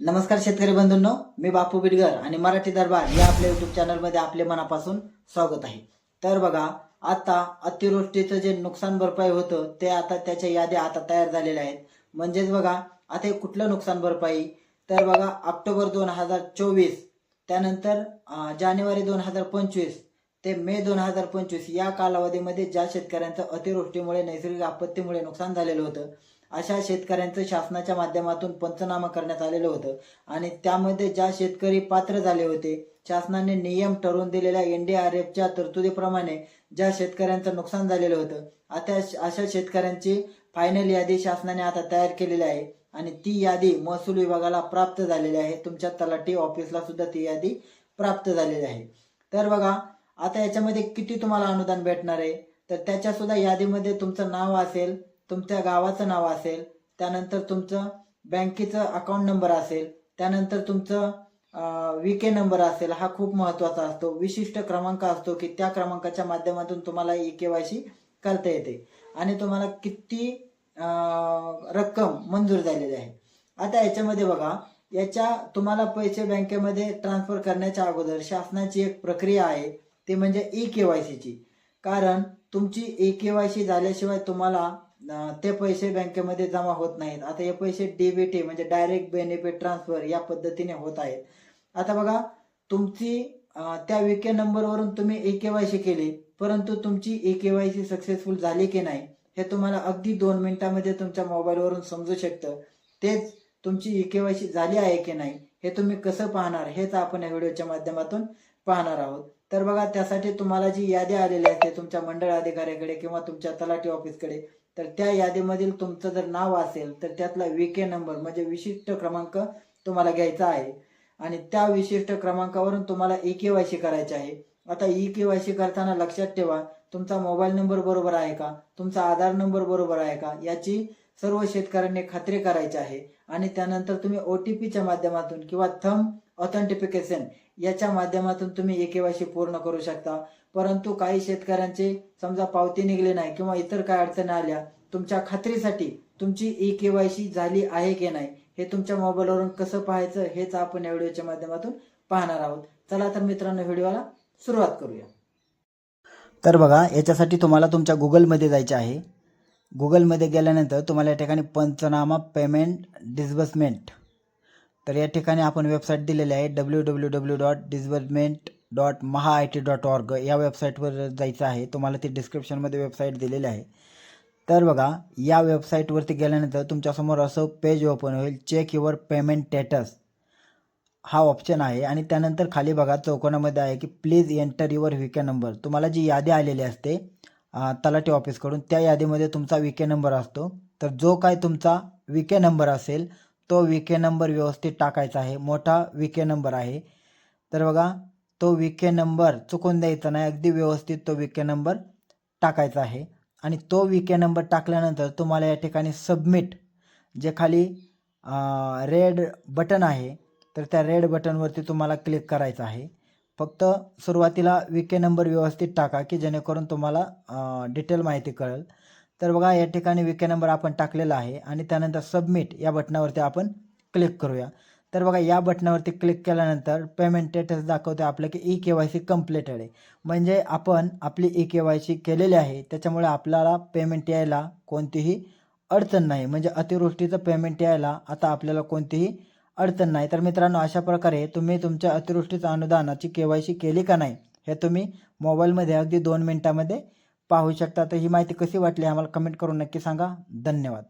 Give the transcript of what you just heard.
नमस्कार शेतकरी बंधूंनो मी बापू बिडगर आणि मराठी दरबार या आपल्या युट्यूब चॅनलमध्ये आपले मनापासून स्वागत आहे. तर बघा आता अतिवृष्टीचं जे नुकसान भरपाई होतं ते आता त्याच्या याद्या आता तयार झालेल्या आहेत. म्हणजेच बघा आता हे कुठलं नुकसान भरपाई? तर बघा ऑक्टोबर दोन हजार चोवीस त्यानंतर जानेवारी दोन हजार पंचवीस ते मे दोन हजार पंचवीस या कालावधीमध्ये ज्या शेतकऱ्यांचं अतिवृष्टीमुळे नैसर्गिक आपत्तीमुळे नुकसान झालेलं होतं अशा शेतकऱ्यांचं शासनाच्या माध्यमातून पंचनामा करण्यात आलेलं होतं. आणि त्यामध्ये ज्या शेतकरी पात्र झाले होते शासनाने नियम ठरवून दिलेल्या एनडीआरएफच्या तरतुदीप्रमाणे ज्या शेतकऱ्यांचं नुकसान झालेलं होतं आता अशा शेतकऱ्यांची फायनल यादी शासनाने आता तयार केलेली आहे. आणि ती यादी महसूल विभागाला प्राप्त झालेली आहे. तुमच्या तलाठी ऑफिसला सुद्धा ती यादी प्राप्त झालेली आहे. तर बघा आता याच्यामध्ये किती तुम्हाला अनुदान भेटणार आहे? तर त्याच्या सुद्धा यादीमध्ये तुमचं नाव असेल तुमच्या गावाचं नाव असेल त्यानंतर तुमचं बँकेचं अकाउंट नंबर असेल त्यानंतर तुमचं वी के नंबर असेल हा खूप महत्त्वाचा असतो. विशिष्ट क्रमांक असतो की त्या क्रमांकाच्या माध्यमातून तुम्हाला ई के वाय सी करता येते. आणि तुम्हाला किती रक्कम मंजूर झालेली आहे. आता याच्यामध्ये बघा याच्या तुम्हाला पैसे बँकेमध्ये ट्रान्सफर करण्याच्या अगोदर शासनाची एक प्रक्रिया आहे ती म्हणजे ई के वाय सीची कारण तुमची ई केवायसी झाल्याशिवाय तुम्हाला ते पैसे बँकेमध्ये जमा होत नाहीत. आता हे पैसे डीबीटी म्हणजे डायरेक्ट बेनिफिट ट्रान्सफर या पद्धतीने होत आहेत. आता बघा तुमची त्या विके नंबरवरून तुम्ही ई केवायसी केली परंतु तुमची ए केवायसी सक्सेसफुल झाली की नाही हे तुम्हाला अगदी दोन मिनिटामध्ये तुमच्या मोबाईलवरून समजू शकतं. तेच तुमची ई केवायसी झाली आहे की नाही हे तुम्ही कसं पाहणार हेच आपण या व्हिडिओच्या माध्यमातून पाहणार आहोत. तर बघा त्यासाठी तुम्हाला जी यादी आलेली असते तुमच्या मंडळ अधिकाऱ्याकडे किंवा तुमच्या तलाठी ऑफिसकडे तर त्या यादीमधील तुमचं जर नाव असेल तर त्यातला विके नंबर म्हणजे विशिष्ट क्रमांक तुम्हाला घ्यायचा आहे. आणि त्या विशिष्ट क्रमांकावरून तुम्हाला ई केवायसी करायची आहे. आता ई केवायसी करताना लक्षात ठेवा तुमचा मोबाईल नंबर बरोबर आहे का? तुमचा आधार नंबर बरोबर आहे का? याची सर्व शेतकऱ्यांनी खात्री करायची आहे. आणि त्यानंतर तुम्ही ओ टी पीच्या माध्यमातून किंवा थंब ऑथेंटिफिकेशन याच्या माध्यमातून तुम्ही ई केवायसी पूर्ण करू शकता. परंतु काही शेतकऱ्यांचे समजा पावती निघली नाही किंवा इतर काय अडचणी आल्या तुमच्या खात्रीसाठी तुमची ई केवायसी झाली आहे की नाही हे तुमच्या मोबाईलवरून कसं पाहायचं हेच आपण या व्हिडिओच्या माध्यमातून पाहणार आहोत. चला तर मित्रांनो व्हिडिओला सुरुवात करूया. तर बघा याच्यासाठी तुम्हाला तुमच्या गुगलमध्ये जायचे आहे. गुगलमध्ये गेल्यानंतर तुम्हाला या ठिकाणी पंचनामा पेमेंट डिस्बर्समेंट. तर या ठिकाणी आपण वेबसाईट दिलेली आहे W W W dot disbursement dot Maha I T dot org या वेबसाईटवर जायचं आहे. तुम्हाला ती डिस्क्रिप्शनमध्ये वेबसाईट दिलेली आहे. तर बघा या वेबसाईटवरती गेल्यानंतर तुमच्यासमोर असं पेज ओपन होईल चेक युअर पेमेंट स्टेटस हा ऑप्शन आहे. आणि त्यानंतर खाली बघा चौकोनामध्ये आहे की please enter your V K number तुम्हाला जी यादी आलेली असते तलाठी ऑफिसकडून त्या यादीमध्ये तुमचा विके नंबर असतो. तर जो काय तुमचा विके नंबर असेल तो विके नंबर व्यवस्थित टाकायचा आहे. मोठा विके नंबर आहे. तर बघा तो विके नंबर चुकून द्यायचा नाही. अगदी व्यवस्थित तो विके नंबर टाकायचा आहे. आणि तो विके नंबर टाकल्यानंतर तुम्हाला या ठिकाणी सबमिट जे खाली रेड बटन आहे तर त्या रेड बटनवरती तुम्हाला क्लिक करायचं आहे. फक्त सुरुवातीला विके नंबर व्यवस्थित टाका की जेणेकरून तुम्हाला डिटेल माहिती कळेल. तर बघा या ठिकाणी विके नंबर आपण टाकलेला आहे आणि त्यानंतर सबमिट या बटनावरती आपण क्लिक करूया. तर बघा या बटनावरती क्लिक केल्यानंतर पेमेंट स्टेटस दाखवते आपलं की E K Y C completed आहे. म्हणजे आपण आपली ई के वाय सी केलेली आहे त्याच्यामुळे आपल्याला पेमेंट यायला कोणतीही अडचण नाही. म्हणजे अतिवृष्टीचं पेमेंट यायला आता आपल्याला कोणतीही अडचण नाही. तर मित्रांनो अशा प्रकारे तुम्ही तुमच्या अतिवृष्टीचं अनुदानाची के वाय सी केली का नाही हे तुम्ही मोबाईलमध्ये अगदी दोन मिनटामध्ये पाहू शकता. तर ही माहिती कशी वाटली आम्हाला कमेंट करून नक्की सांगा. धन्यवाद.